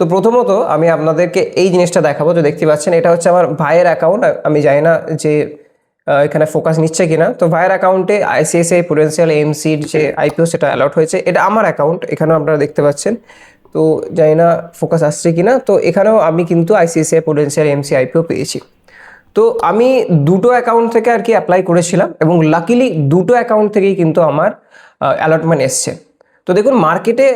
তো প্রথমত আমি আপনাদেরকে এই জিনিসটা দেখাবো তো দেখতে পাচ্ছেন, এটা হচ্ছে আমার ভাইয়ের অ্যাকাউন্ট আমি জানি না যে এখানে ফোকাস নিচ্ছে কিনা। তো ভাইয়ের অ্যাকাউন্টে আইসিআইসিআই পোটেন্সিয়াল এমসির যে আইপিও সেটা অ্যালট হয়েছে। এটা আমার অ্যাকাউন্ট এখানেও আপনারা দেখতে পাচ্ছেন। তো জানি না ফোকাস আসছে কিনা। তো এখানেও আমি কিন্তু আইসিআইসিআই পোটেন্সিয়াল এমসি আইপিও পেয়েছি। তো আমি দুটো অ্যাকাউন্ট থেকে আর কি অ্যাপ্লাই করেছিলাম এবং লাকিলি দুটো অ্যাকাউন্ট থেকেই কিন্তু আমার অ্যালটমেন্ট এসছে। তো দেখুন মার্কেটে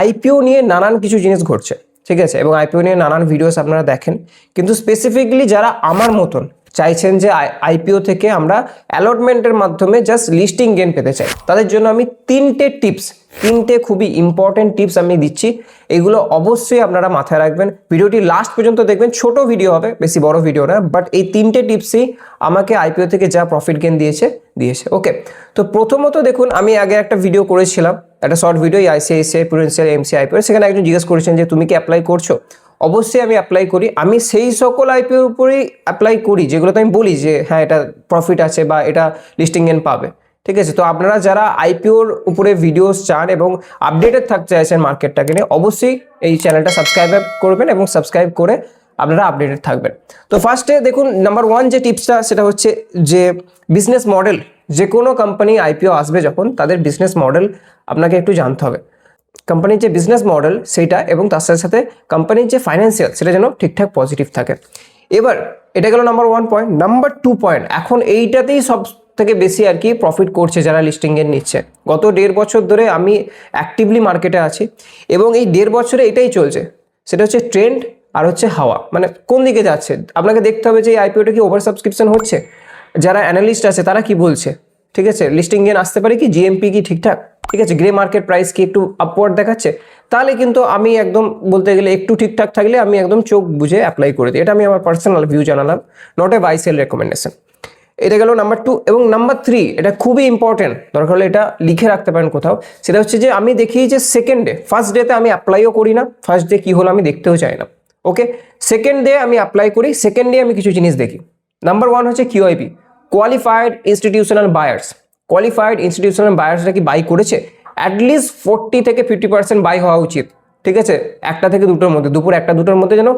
আইপিও নিয়ে নানান কিছু জিনিস ঘটছে। ঠিক আছে? এবং আইপিও নিয়ে নানান ভিডিওস আপনারা দেখেন। কিন্তু স্পেসিফিকলি যারা আমার মতন চাইছেন যে আইপিও থেকে আমরা অ্যালটমেন্টের মাধ্যমে জাস্ট লিস্টিং গেন পেতে চাই। তাদের জন্য আমি তিনটে টিপস তিনটে খুবই ইম্পর্টেন্ট টিপস আমি দিচ্ছি। এগুলো অবশ্যই আপনারা মাথায় রাখবেন। ভিডিওটি লাস্ট পর্যন্ত দেখবেন, ছোট ভিডিও হবে, বেশি বড় ভিডিও না বাট এই তিনটে টিপসই আমাকে আইপিও থেকে যা প্রফিট গেন দিয়েছে দিয়েছে। ওকে তো প্রথমত দেখুন, আমি আগে একটা ভিডিও করেছিলাম, একটা short video ICICI Prudential MC IPO সেখানে একজন জিজ্ঞেস করেছেন যে, তুমি কি অ্যাপ্লাই করছ? অবশ্যই আমি অ্যাপ্লাই করি। আমি সেই সকল আইপিওর উপরেই অ্যাপ্লাই করি, যেগুলোতে আমি বলি যে হ্যাঁ এটা প্রফিট আছে বা এটা লিস্টিং গেন পাবে। ঠিক আছে? তো আপনারা যারা আইপিওর উপরে ভিডিওস চান এবং আপডেটেড থাকতে চাইছেন মার্কেটটাকে নিয়ে, অবশ্যই এই চ্যানেলটা সাবস্ক্রাইব করবেন এবং সাবস্ক্রাইব করে আপনারা আপডেটেড থাকবেন। তো ফার্স্টে দেখুন নাম্বার ওয়ান যে টিপসটা সেটা হচ্ছে যে বিজনেস মডেল যে কোনো কোম্পানি আইপিও আসবে যখন, তাদের বিজনেস মডেল আপনাকে একটু জানতে হবে। কোম্পানির যে বিজনেস মডেল সেইটা এবং তার সাথে সাথে কোম্পানির যে ফাইন্যান্সিয়াল সেটা যেন ঠিকঠাক পজিটিভ থাকে। এবার এটা গেল number one point number two point এখন এইটাতেই সব থেকে বেশি আর কি প্রফিট করছে যারা লিস্টিংয়ের নিচ্ছে। গত দেড় বছর ধরে আমি অ্যাক্টিভলি মার্কেটে আছি এবং এই দেড় বছরে এটাই চলছে। সেটা হচ্ছে ট্রেন্ড আর হচ্ছে হাওয়া। মানে কোন দিকে যাচ্ছে? আপনাকে দেখতে হবে যে এই আইপিওটা কি ওভার সাবস্ক্রিপশন হচ্ছে? যারা অ্যানালিস্ট আছে তারা কি বলছে? ঠিক আছে? লিস্টিং গেন আসতে পারে কি? জিএমপি কি ঠিকঠাক? ঠিক আছে গ্রে মার্কেট প্রাইস কি একটু আপওয়ার্ড দেখাচ্ছে? তাহলে কিন্তু আমি একদম বলতে গেলে একটু ঠিকঠাক থাকলে আমি একদম চোখ বুঝে অ্যাপ্লাই করে দিই। এটা আমি আমার পার্সোনাল ভিউ জানালাম not a buy sell recommendation এটা গেল নাম্বার টু এবং নাম্বার থ্রি এটা খুবই ইম্পর্টেন্ট দরকার হলে এটা লিখে রাখতে পারেন কোথাও। সেটা হচ্ছে যে আমি দেখি যে সেকেন্ড ডে ফার্স্ট ডেতে আমি অ্যাপ্লাইও করি না ফার্স্ট ডে কী হলো আমি দেখতেও চাই না। ওকে সেকেন্ড ডে আমি অ্যাপ্লাই করি সেকেন্ড ডে আমি কিছু জিনিস দেখি। নাম্বার ওয়ান হচ্ছে QIP qualified institutional buyers qualified institutional বায়ার্সরা কি বাই করেছে? অ্যাটলিস্ট ফোরটি থেকে ফিফটি পার্সেন্ট বাই হওয়া উচিত। ঠিক আছে? একটা থেকে দুটোর মধ্যে, দুপুর একটা, দুটোর মধ্যে যেন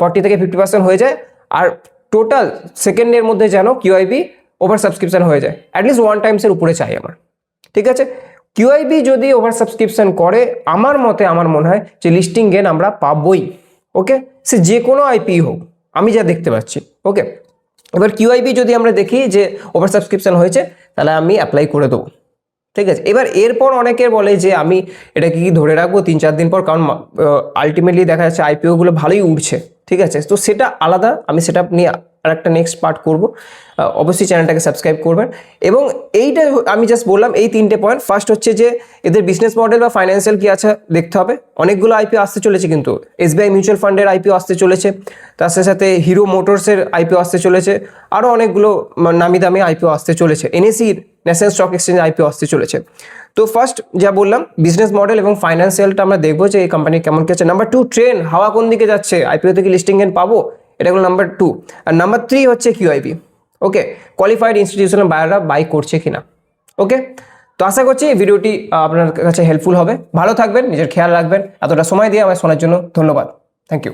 ফর্টি থেকে ফিফটি পার্সেন্ট হয়ে যায়। আর টোটাল সেকেন্ডের মধ্যে যেন কিউআইবি ওভার সাবস্ক্রিপশন হয়ে যায়। অ্যাটলিস্ট ওয়ান টাইমসের উপরে চাই আমার। ঠিক আছে? কিউআইবি যদি ওভার সাবস্ক্রিপশন করে, আমার মতে আমার মনে হয় যে লিস্টিং গেন আমরা পাবই। ওকে সে যে কোনো আইপি হোক, আমি যা দেখতে পাচ্ছি। ওকে এবার কিউআইবি যদি আমরা দেখি যে ওভার সাবস্ক্রিপশন হয়েছে তাহলে আমি অ্যাপ্লাই করে দেবো। ঠিক আছে? এবার এরপর অনেকের বলে যে আমি এটাকে কি ধরে রাখব তিন চার দিন পর? কারণ আলটিমেটলি দেখা যাচ্ছে আইপিওগুলো ভালোই উঠছে ঠিক আছে? তো সেটা আলাদা, আমি সেটা নিয়ে আরেকটা নেক্সট পার্ট করব। অবশ্যই চ্যানেলটাকে সাবস্ক্রাইব করবেন। এবং এইটা আমি জাস্ট বললাম, এই তিনটে পয়েন্ট ফার্স্ট হচ্ছে যে, এদের বিজনেস মডেল বা ফাইন্যান্সিয়াল কি আছে দেখতে হবে। অনেকগুলো আইপিও আসতে চলেছে কিন্তু। এসবিআই মিউচুয়াল ফান্ডের আইপিও আসতে চলেছে। তার সাথে সাথে হিরো মোটরসের আইপিও আসতে চলেছে। আরও অনেকগুলো নামি দামি আইপিও আসতে চলেছে। এনএসির ন্যাশনাল স্টক এক্সচেঞ্জ আইপিও আসতে চলেছে। তো ফার্স্ট যা বললাম বিজনেস মডেল এবং ফাইন্যান্সিয়ালটা আমরা দেখব যে এই কোম্পানি কেমন কি আছে। নাম্বার টু ট্রেন হাওয়া কোন দিকে যাচ্ছে? আইপিও থেকে লিস্টিং এন পাবো? এটা হলো নাম্বার টু আর নাম্বার থ্রি হচ্ছে কিউআইপি ওকে কোয়ালিফাইড ইনস্টিটিউশনাল বায়াররা বাই করছে কি না ওকে তো আশা করছি এই ভিডিওটি আপনার কাছে হেল্পফুল হবে। ভালো থাকবেন, নিজের খেয়াল রাখবেন। এতটা সময় দিয়ে আমায় শোনার জন্য ধন্যবাদ। Thank you